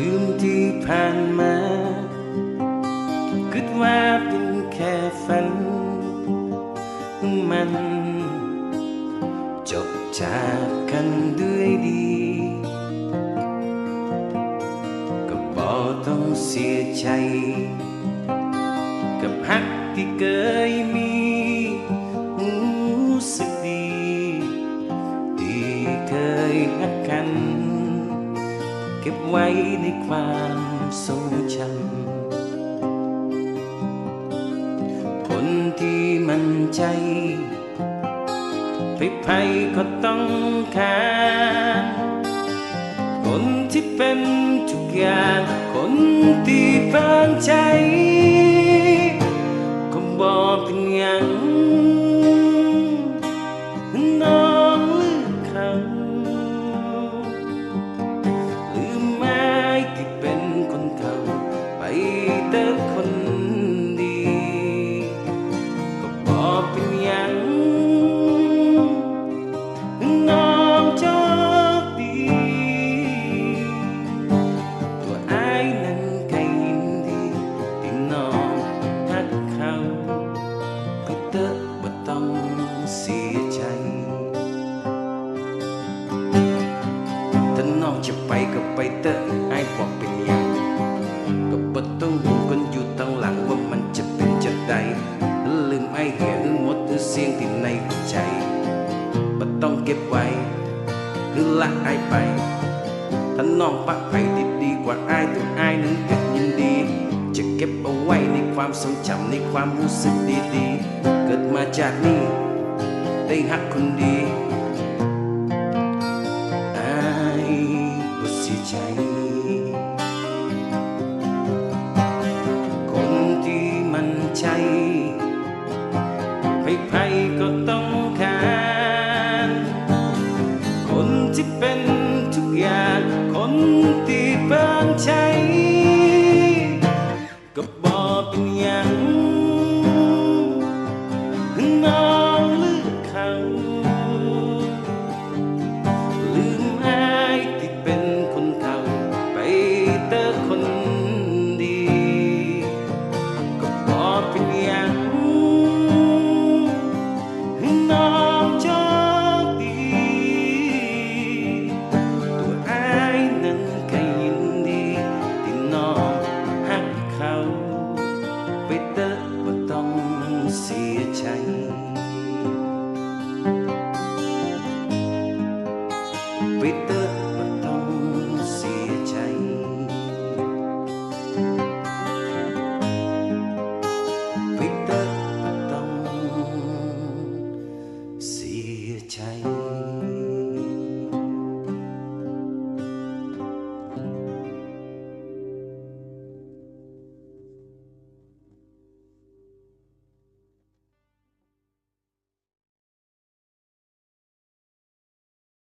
ลืมที่ผ่านมาคิดว่าเป็นแค่ฝัน มัน จบจากกันด้วยดี ก็บอกต้องเสียใจ กับฮักที่เคยมี ก็บไว้ในความทรงจำคนที่มันใจไปไพ่ก็ต้องการคนที่เป็นทุกอย่างคนที่บางใจ ก็บอกเป็นอย่าง จะไปก็ไปเตอะไอ้บอกเป็นยังก็บ่ต้องห่วงคนอยู่ตั้งหลังว่ามันจะเป็นจะใดลืมไอ้เหี้ยลืมหมดทุกเสียงที่ในหัวใจบ่ต้องเก็บไว้ หรือละไอ้ไปถ้าน้องปะไปดีดีกว่าไอ้ตัวไอ้นั้นก็ยินดี จะเก็บเอาไว้ในความทรงจำในความรู้สึกดีๆ เกิดมาจากนี้ได้หักคนดี xía chanh Peter Paton xía chanh Peter